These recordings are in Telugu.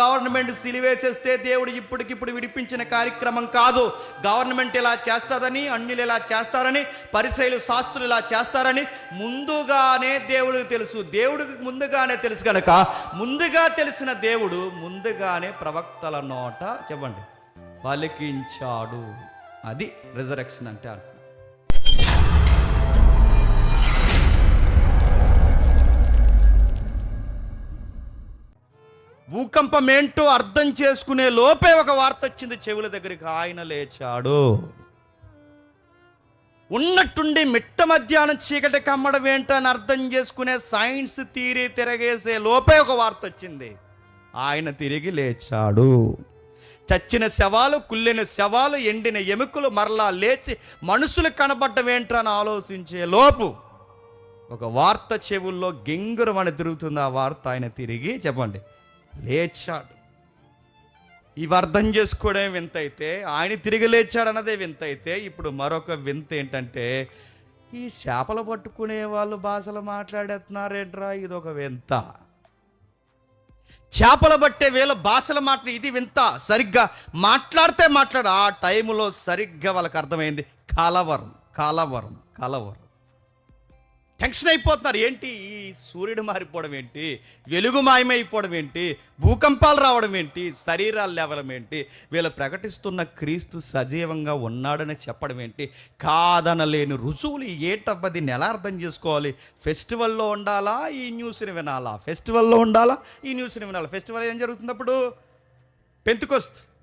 గవర్నమెంట్ సిలివేసేస్తే దేవుడు ఇప్పటికిప్పుడు విడిపించిన కార్యక్రమం కాదు. గవర్నమెంట్ ఇలా చేస్తారని అన్యులు ఇలా చేస్తారని పరిశైలు శాస్త్రులు ఇలా చేస్తారని ముందుగానే దేవుడికి తెలుసు. దేవుడికి ముందుగానే తెలుసు కనుక ముందుగా తెలిసిన దేవుడు ముందుగానే ప్రవక్తల నోట చెప్పండి. పలికించాడు. అది రిజరెక్షన్ అంటే భూకంపం ఏంటో అర్థం చేసుకునే లోపే ఒక వార్త వచ్చింది. చెవుల దగ్గరికి ఆయన లేచాడు. ఉన్నట్టుండి మిట్ట మధ్యాహ్నం చీకటి కమ్మడం ఏంటని అర్థం చేసుకునే సైన్స్ తీరి తిరగేసే లోపే ఒక వార్త వచ్చింది. ఆయన తిరిగి లేచాడు. చచ్చిన శవాలు కుళ్ళిన శవాలు ఎండిన ఎముకలు మరలా లేచి మనుషులు కనబడ్డం ఏంటని ఆలోచించే లోపు ఒక వార్త చెవుల్లో గింగురమని తిరుగుతుంది. ఆ వార్త ఆయన తిరిగి చెప్పండి. లేచాడు. ఇవి అర్థం చేసుకోవడం వింత అయితే ఆయన తిరిగి లేచాడు అన్నదే వింత అయితే ఇప్పుడు మరొక వింత ఏంటంటే ఈ చేపలు పట్టుకునే వాళ్ళు భాషలు మాట్లాడేస్తున్నారేంట్రా? ఇది ఒక వింత. చేపలు పట్టే వేళ భాషలు మాట్లా ఇది వింత. సరిగ్గా మాట్లాడితే మాట్లాడు. ఆ టైంలో సరిగ్గా వాళ్ళకి అర్థమైంది. కలవరం కలవరం కలవరం. టెన్షన్ అయిపోతున్నారు. ఏంటి? ఈ సూర్యుడు మారిపోవడం ఏంటి? వెలుగు మాయమైపోవడం ఏంటి? భూకంపాలు రావడం ఏంటి? శరీరాలు లేవడం ఏంటి? వీళ్ళు ప్రకటిస్తున్న క్రీస్తు సజీవంగా ఉన్నాడని చెప్పడం ఏంటి? కాదనలేని రుజువులు ఏటబ్బ దీన్ని ఎలా అర్థం చేసుకోవాలి? ఫెస్టివల్లో ఉండాలా? ఈ న్యూస్ని వినాలా? ఫెస్టివల్లో ఉండాలా? ఈ న్యూస్ని వినాలా? ఫెస్టివల్ ఏం జరుగుతుంది అప్పుడు? పెంతుకొస్తు.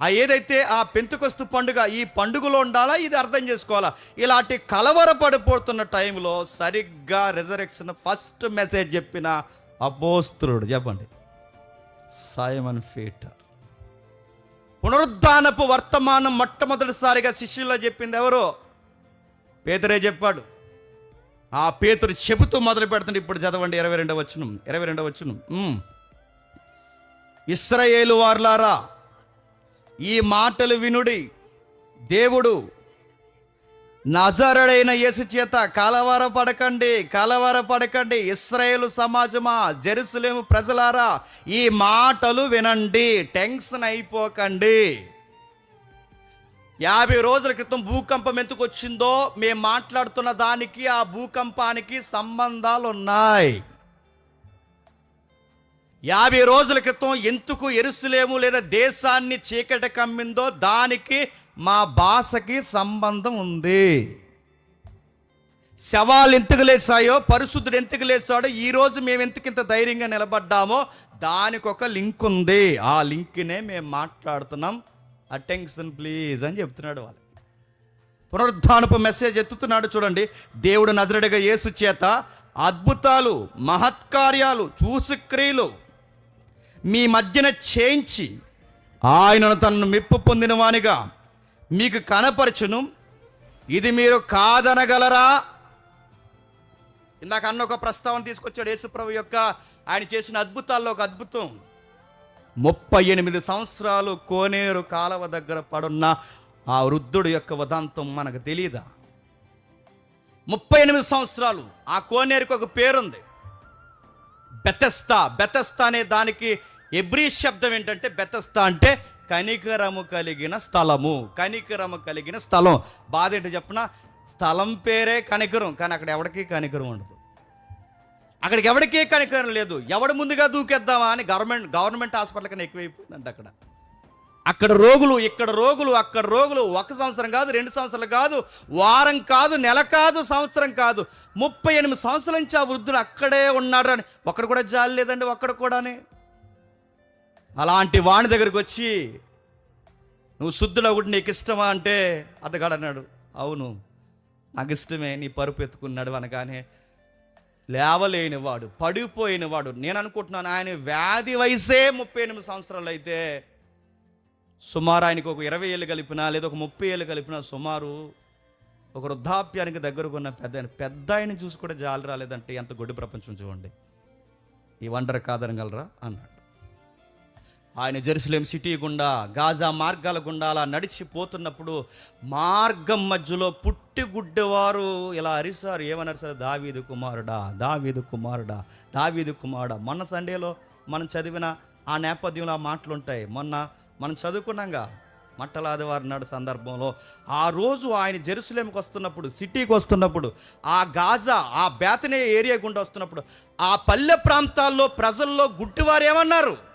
ఆ ఏదైతే ఆ పెంతుకొస్తు పండుగ ఈ పండుగలో ఉండాలా? ఇది అర్థం చేసుకోవాలా? ఇలాంటి కలవరపడిపోతున్న టైంలో సరిగ్గా రిజరెక్షన్ ఫస్ట్ మెసేజ్ చెప్పిన అబోస్త్రుడు చెప్పండి. సైమన్ ఫీటర్ పునరుద్ధానపు వర్తమానం మొట్టమొదటిసారిగా శిష్యుల్లో చెప్పింది ఎవరు? పేతురే చెప్పాడు. ఆ పేతురు చెబుతూ మొదలు పెడుతుంది ఇప్పుడు చదవండి ఇరవై రెండవ వచ్చును ఇరవై రెండవ వచ్చును ఇస్రాయేలు వార్లారా ఈ మాటలు వినుడి. దేవుడు నజరుడైన యేసు చేత కలవర పడకండి కలవర పడకండి ఇస్రాయేలు సమాజమా జెరూసలేము ప్రజలారా ఈ మాటలు వినండి టెన్షన్ అయిపోకండి. యాభై రోజుల క్రితం భూకంపం ఎందుకు వచ్చిందో మేము మాట్లాడుతున్న దానికి ఆ భూకంపానికి సంబంధాలు ఉన్నాయి యాభై రోజుల క్రితం ఎందుకు ఎరుసలేము లేదా దేశాన్ని చీకటి కమ్మిందో దానికి మా భాషకి సంబంధం ఉంది. శవాలు ఎందుకు లేచాయో పరిశుద్ధుడు ఎందుకు లేచాడో ఈరోజు మేము ఎందుకు ఇంత ధైర్యంగా నిలబడ్డామో దానికి ఒక లింక్ ఉంది. ఆ లింక్నే మేము మాట్లాడుతున్నాం. అటెన్షన్ ప్లీజ్ అని చెప్తున్నాడు వాళ్ళకి పునరుద్ధానపు మెసేజ్ ఎత్తుతున్నాడు చూడండి. దేవుడు నజరడిగా యేసు చేత అద్భుతాలు మహత్కార్యాలు చూసుక్రియలు మీ మధ్యన చేయించి ఆయనను తనను మెప్పు పొందిన వానిగా మీకు కనపరచును. ఇది మీరు కాదనగలరా? ఇందాక అన్న ఒక ప్రస్తావన తీసుకొచ్చాడు యేసుప్రభు యొక్క ఆయన చేసిన అద్భుతాల్లో ఒక అద్భుతం. ముప్పై ఎనిమిది సంవత్సరాలు కోనేరు కాలవ దగ్గర పడున్న ఆ వృద్ధుడు యొక్క ఉదాంతం మనకు తెలియదా ముప్పై ఎనిమిది సంవత్సరాలు ఆ కోనేరుకు ఒక పేరుంది. బెతస్తా బెతస్తా అనే దానికి ఎబ్రీ శబ్దం ఏంటంటే బెతస్తా అంటే కనికరము కలిగిన స్థలము. కనికరము కలిగిన స్థలం. బాధ ఏంటో చెప్పిన? స్థలం పేరే కనికరం కానీ అక్కడ ఎవడికి కనికరం ఉండదు. అక్కడికి ఎవరికీ కనికరం లేదు. ఎవడు ముందుగా దూకేద్దామా అని గవర్నమెంట్ గవర్నమెంట్ హాస్పిటల్ కన్నా ఎక్కువైపోయిందంట అక్కడ. అక్కడ రోగులు ఇక్కడ రోగులు అక్కడ రోగులు ఒక సంవత్సరం కాదు రెండు సంవత్సరాలు కాదు వారం కాదు నెల కాదు సంవత్సరం కాదు. ముప్పై ఎనిమిది సంవత్సరాల నుంచి ఆ వృద్ధుడు అక్కడే ఉన్నాడు అని. ఒక్కడ కూడా జాలి లేదండి ఒక్కడ కూడానే. అలాంటి వాణి దగ్గరికి వచ్చి నువ్వు శుద్ధుడు ఒకటి నీకు ఇష్టమా? అంటే అతగాడు అన్నాడు అవును నాకు ఇష్టమే నీ పరుపు ఎత్తుకున్నాడు అనగానే లేవలేనివాడు పడిపోయినవాడు నేను అనుకుంటున్నాను ఆయన వ్యాధి వయసే ముప్పై ఎనిమిది సంవత్సరాలు అయితే సుమారు ఆయనకు ఒక ఇరవై ఏళ్ళు కలిపినా లేదా ఒక ముప్పై ఏళ్ళు కలిపినా సుమారు ఒక వృద్ధాప్యానికి దగ్గరకు ఉన్న పెద్ద ఆయన పెద్ద ఆయన చూసి కూడా జాలి రాలేదంటే ఎంత గొడ్డు ప్రపంచం చూడండి. ఈ వండర్ కాదనగలరా? అన్నాడు. ఆయన జెరూసలేం సిటీ గుండా గాజా మార్గాల గుండా అలా నడిచిపోతున్నప్పుడు మార్గం మధ్యలో పుట్టిగుడ్డవారు ఇలా అరిసారు. ఏమన్నారు సార్? దావీదు కుమారుడా దావీదు కుమారుడా దావీదు కుమారుడా. మొన్న సండేలో మనం చదివిన ఆ నేపథ్యంలో ఆ మాటలు ఉంటాయి మొన్న మనం చదువుకున్నాంగా మట్టలాదివారి నాడు సందర్భంలో. ఆ రోజు ఆయన జెరూసలేంకి వస్తున్నప్పుడు సిటీకి వస్తున్నప్పుడు ఆ గాజా ఆ బేతనే ఏరియా గుండా వస్తున్నప్పుడు ఆ పల్లె ప్రాంతాల్లో ప్రజల్లో గుడ్డివారు ఏమన్నారు?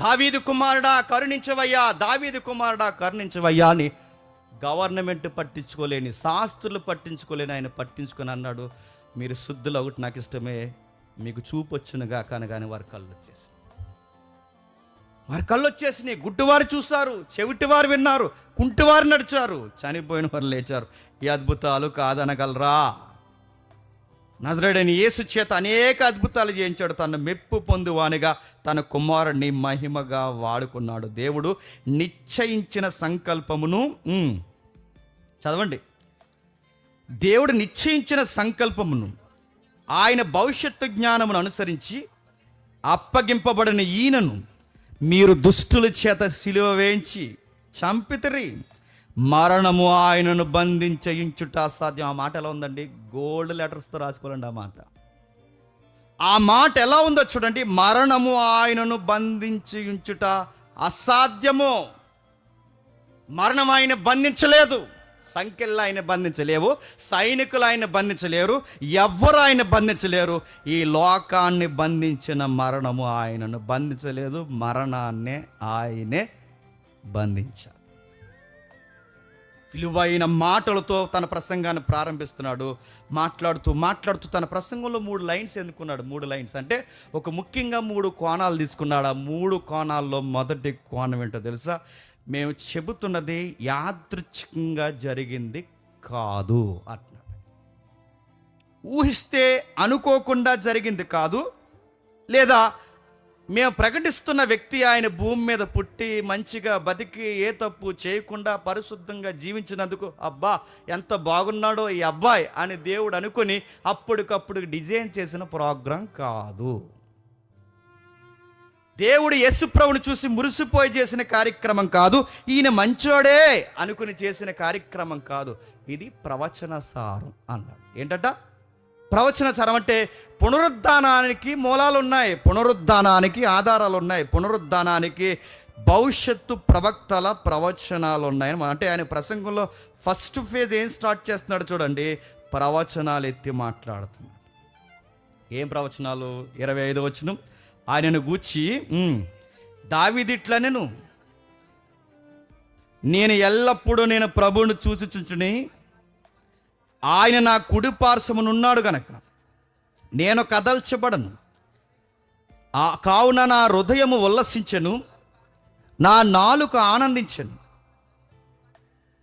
దావీదు కుమారుడా కరుణించవయ్యా దావీదు కుమారుడా కరుణించవయ్యా అని గవర్నమెంట్ పట్టించుకోలేని శాస్త్రులు పట్టించుకోలేని ఆయన పట్టించుకొని అన్నాడు మీరు శుద్ధులు ఒకటి నాకు ఇష్టమే. మీకు చూపు వచ్చునుగా కానీ వారి కళ్ళు వచ్చేసి వారి కళ్ళు వచ్చేసినాయి. గుడ్డువారు చూశారు చెవిటివారు విన్నారు కుంటివారు నడిచారు చనిపోయిన వారు లేచారు. ఈ అద్భుతాలు కాదనగలరా? నజరడని యేసు చేత అనేక అద్భుతాలు చేయించాడు. తన మెప్పు పొందువానిగా తన కుమారుడిని మహిమగా వాడుకున్నాడు. దేవుడు నిశ్చయించిన సంకల్పమును చదవండి. దేవుడు నిశ్చయించిన సంకల్పమును ఆయన భవిష్యత్తు జ్ఞానమును అనుసరించి అప్పగింపబడిన ఈయనను మీరు దుష్టుల చేత సిలువ వేయించి చంపితరి. మరణము ఆయనను బంధించయించుట అసాధ్యం. ఆ మాట ఎలా ఉందండి? గోల్డ్ లెటర్స్తో రాసుకోవాలండి ఆ మాట. ఆ మాట ఎలా ఉందో చూడండి. మరణము ఆయనను బంధించయించుట అసాధ్యము. మరణం ఆయన బంధించలేదు. సంఖ్యల్లో ఆయన బంధించలేవు. సైనికులు ఆయన బంధించలేరు. ఎవ్వరు ఆయన బంధించలేరు. ఈ లోకాన్ని బంధించిన మరణము ఆయనను బంధించలేదు. మరణాన్నే ఆయనే బంధించారు. విలువైన మాటలతో తన ప్రసంగాన్ని ప్రారంభిస్తున్నాడు. మాట్లాడుతూ మాట్లాడుతూ తన ప్రసంగంలో మూడు లైన్స్ ఎన్నుకున్నాడు. మూడు లైన్స్ అంటే ఒక ముఖ్యంగా మూడు కోణాలు తీసుకున్నాడు. ఆ మూడు కోణాల్లో మొదటి కోణం ఏంటో తెలుసా? మేము చెబుతున్నది యాదృచ్ఛికంగా జరిగింది కాదు అంటున్నాడు. ఊహిస్తే అనుకోకుండా జరిగింది కాదు లేదా మేము ప్రకటిస్తున్న వ్యక్తి ఆయన భూమి మీద పుట్టి మంచిగా బతికి ఏ తప్పు చేయకుండా పరిశుద్ధంగా జీవించినందుకు అబ్బా ఎంత బాగున్నాడో ఈ అబ్బాయి అని దేవుడు అనుకుని అప్పటికప్పుడు డిజైన్ చేసిన ప్రోగ్రాం కాదు. దేవుడు యశుప్రభుని చూసి మురిసిపోయి చేసిన కార్యక్రమం కాదు ఈయన మంచోడే అనుకుని చేసిన కార్యక్రమం కాదు. ఇది ప్రవచన సారం అన్నాడు. ఏంటట? ప్రవచన చరం అంటే పునరుద్ధానానికి మూలాలు ఉన్నాయి పునరుద్ధానానికి ఆధారాలు ఉన్నాయి పునరుద్ధానానికి భవిష్యత్తు ప్రవక్తల ప్రవచనాలు ఉన్నాయి అంటే ఆయన ప్రసంగంలో ఫస్ట్ ఫేజ్ ఏం స్టార్ట్ చేస్తున్నాడు చూడండి ప్రవచనాలు ఎత్తి మాట్లాడుతున్నాడు. ఏం ప్రవచనాలు? ఇరవై ఐదు వచ్చిన ఆయనను గూర్చి "ఉమ్, దావీదిట్లా నేను నేను ఎల్లప్పుడూ నేను ప్రభువును చూసి చుంచుని ఆయన నా కుడి పార్శ్వమునున్నాడు గనక. నేను కదల్చబడను. ఆ కావున నా హృదయము ఉల్లసించెను. నా నాలుక ఆనందించెను.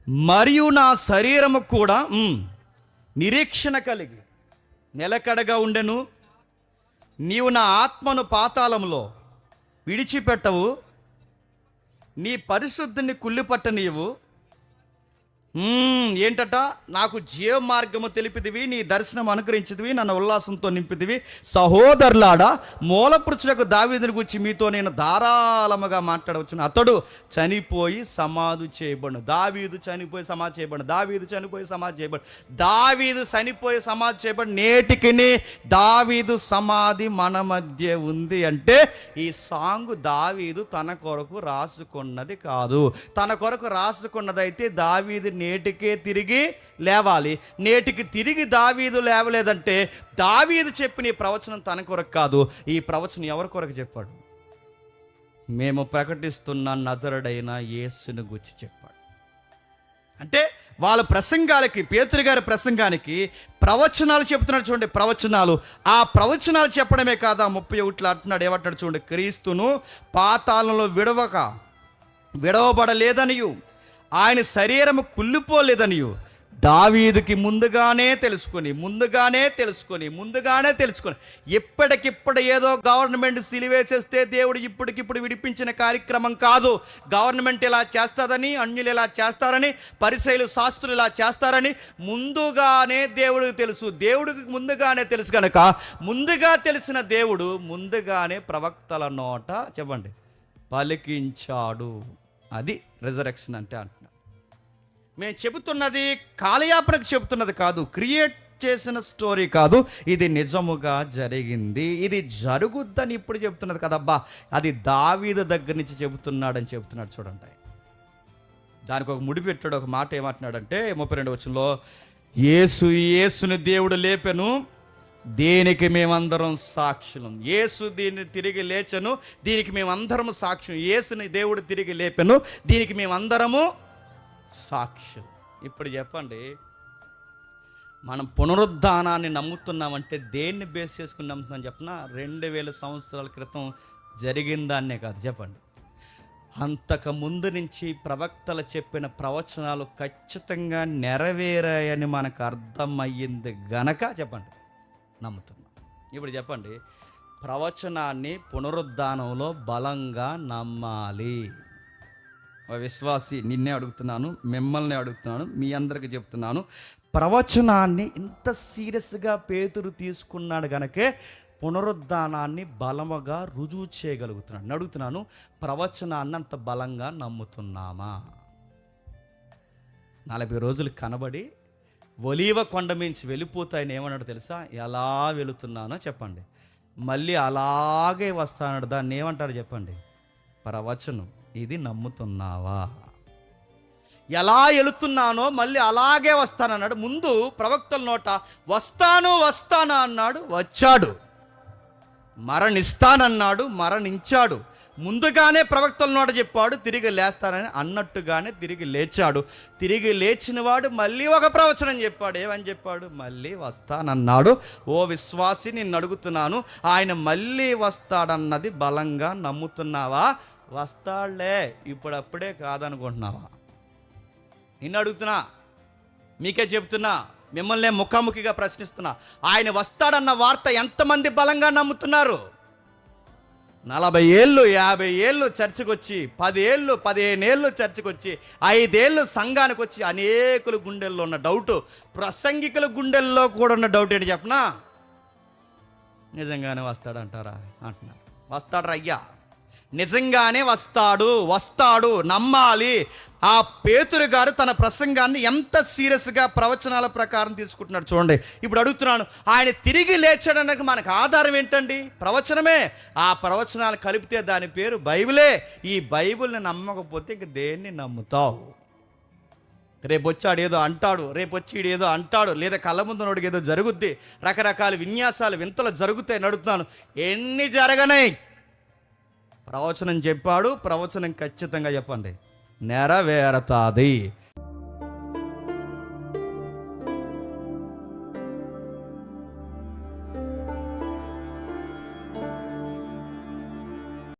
మరియు నా శరీరము కూడా నిరీక్షణ కలిగి నిలకడగా ఉండెను. నీవు నా ఆత్మను పాతాళంలో విడిచిపెట్టవు. నీ పరిశుద్ధిని కుళ్ళిపట్ట నీవు ఏంటట? నాకు జీవ మార్గము తెలిపిదివి నీ దర్శనం అనుగ్రహించిదివి నన్ను ఉల్లాసంతో నింపిదివి సహోదరులాడా మూలపురుషులకు దావీదుని గురించి మీతో నేను ధారాళముగా మాట్లాడవచ్చును. అతడు చనిపోయి సమాధి చేయబడు దావీదు చనిపోయి సమాధి చేయబడు దావీదు చనిపోయి సమాధి చేయబడు దావీదు చనిపోయి సమాధి చేయబడి నేటికి దావీదు సమాధి మన మధ్య ఉంది అంటే ఈ సాంగ్ దావీదు తన కొరకు రాసుకున్నది కాదు. తన కొరకు రాసుకున్నదైతే దావీదు నేటికే తిరిగి లేవాలి. నేటికి తిరిగి దావీదు లేవలేదంటే దావీదు చెప్పిన ఈ ప్రవచనం తన కొరకు కాదు. ఈ ప్రవచనం ఎవరి కొరకు చెప్పాడు? మేము ప్రకటిస్తున్న నజరుడైన యేసును గుచ్చి చెప్పాడు. అంటే వాళ్ళ ప్రసంగాలకి పేతురు గారి ప్రసంగానికి ప్రవచనాలు చెప్తున్నాడు చూడండి ప్రవచనాలు. ఆ ప్రవచనాలు చెప్పడమే కాదు ఆ ముప్పై ఒకటిలో అంటున్నాడు ఏమంటున్నాడు చూడండి క్రీస్తును పాతాళంలో విడవక విడవబడలేదనియు. ఆయన శరీరము కుళ్ళిపోలేదనియు. దావీదుకి ముందుగానే తెలుసుకొని ముందుగానే తెలుసుకొని ముందుగానే తెలుసుకొని ఇప్పటికిప్పుడు ఏదో గవర్నమెంట్ సిలివేసేస్తే దేవుడు ఇప్పటికిప్పుడు విడిపించిన కార్యక్రమం కాదు. గవర్నమెంట్ ఇలా చేస్తుందని అన్యులు ఇలా చేస్తారని పరిశైలు శాస్త్రులు ఇలా చేస్తారని ముందుగానే దేవుడికి తెలుసు. దేవుడికి ముందుగానే తెలుసు కనుక ముందుగా తెలిసిన దేవుడు ముందుగానే ప్రవక్తల నోట చెప్పండి పలికించాడు. అది రిజరెక్షన్ అంటే అంటున్నాడు. మేము చెబుతున్నది కాలయాపనకు చెబుతున్నది కాదు క్రియేట్ చేసిన స్టోరీ కాదు ఇది నిజముగా జరిగింది ఇది జరుగుద్దని ఇప్పుడు చెబుతున్నది కదబ్బా అది దావీద దగ్గర నుంచి చెబుతున్నాడని చెబుతున్నాడు చూడండి దానికి ఒక ముడి పెట్టాడు ఒక మాట ఏమంటున్నాడంటే ముప్పై రెండు వచ్చంలో ఏసు ఏసుని దేవుడు లేపెను దీనికి మేమందరం సాక్షులం? యేసు దీన్ని తిరిగి లేచను దీనికి మేమందరము సాక్ష్యం యేసుని దేవుడు తిరిగి లేపెను దీనికి మేమందరము సాక్షులు. ఇప్పుడు చెప్పండి మనం పునరుద్ధానాన్ని నమ్ముతున్నామంటే దేన్ని బేస్ చేసుకుని నమ్ముతున్నాం చెప్పిన? రెండు వేల సంవత్సరాల క్రితం జరిగిందాన్నే కాదు చెప్పండి. అంతకు ముందు నుంచి ప్రవక్తలు చెప్పిన ప్రవచనాలు ఖచ్చితంగా నెరవేరాయని మనకు అర్థమయ్యింది గనక చెప్పండి. నమ్ముతున్నాం. ఇప్పుడు చెప్పండి ప్రవచనాన్ని పునరుద్ధానంలో బలంగా నమ్మాలి. విశ్వాసి నిన్నే అడుగుతున్నాను మిమ్మల్ని అడుగుతున్నాను మీ అందరికి చెప్తున్నాను. ప్రవచనాన్ని ఇంత సీరియస్గా పేతురు తీసుకున్నాడు గనకే పునరుద్ధానాన్ని బలముగా రుజువు చేయగలుగుతున్నాడు. అడుగుతున్నాను ప్రవచనాన్ని అంత బలంగా నమ్ముతున్నామా? నలభై రోజులు కనబడి ఒలీవ కొండ మించి వెళ్ళిపోతాయని ఏమన్నాడు తెలుసా? ఎలా వెళుతున్నానో చెప్పండి. మళ్ళీ అలాగే వస్తానడు దాన్ని ఏమంటారు చెప్పండి? ప్రవచనం. ఇది నమ్ముతున్నావా? ఎలా వెళుతున్నానో మళ్ళీ అలాగే వస్తానన్నాడు. ముందు ప్రవక్తల నోట వస్తాను వస్తాను అన్నాడు. వచ్చాడు. మరణిస్తానన్నాడు మరణించాడు. ముందుగానే ప్రవక్తల నోట చెప్పాడు తిరిగి లేస్తానని అన్నట్టుగానే తిరిగి లేచాడు. తిరిగి లేచినవాడు మళ్ళీ ఒక ప్రవచనం చెప్పాడు. ఏమని చెప్పాడు? మళ్ళీ వస్తానన్నాడు. ఓ విశ్వాసి నిన్ను అడుగుతున్నాను. ఆయన మళ్ళీ వస్తాడన్నది బలంగా నమ్ముతున్నావా? వస్తాడులే ఇప్పుడప్పుడే కాదనుకుంటున్నావా? నిన్ను అడుగుతున్నా. మీకే చెప్తున్నా. మిమ్మల్ని ముఖాముఖిగా ప్రశ్నిస్తున్నా. ఆయన వస్తాడన్న వార్త ఎంతమంది బలంగా నమ్ముతున్నారు? నలభై ఏళ్ళు యాభై ఏళ్ళు చర్చకు వచ్చి పదేళ్ళు పదిహేను ఏళ్ళు చర్చకు వచ్చి ఐదేళ్ళు సంఘానికి వచ్చి అనేకుల గుండెల్లో ఉన్న డౌట్ ప్రసంగికుల గుండెల్లో కూడా ఉన్న డౌట్ ఏంటి చెప్పనా? నిజంగానే వస్తాడంటారా? అంటున్నారు వస్తాడు అయ్యా. నిజంగానే వస్తాడు వస్తాడు నమ్మాలి. ఆ పేతురు గారు తన ప్రసంగాన్ని ఎంత సీరియస్గా ప్రవచనాల ప్రకారం తీసుకుంటున్నాడు చూడండి. ఇప్పుడు అడుగుతున్నాను ఆయన తిరిగి లేచడానికి మనకు ఆధారం ఏంటండి? ప్రవచనమే. ఆ ప్రవచనాలు కలిపితే దాని పేరు బైబిలే. ఈ బైబిల్ని నమ్మకపోతే ఇంక దేన్ని నమ్ముతావు? రేపు వచ్చాడు ఏదో అంటాడు రేపు వచ్చి ఏదో అంటాడు లేదా కళ్ళ ముందునోడికి ఏదో జరుగుద్ది. రకరకాల విన్యాసాలు వింతలు జరుగుతాయి నడుతున్నాను ఎన్ని జరగనాయి? ప్రవచనం చెప్పాడు ప్రవచనం ఖచ్చితంగా చెప్పండి. నెరవేరతాది.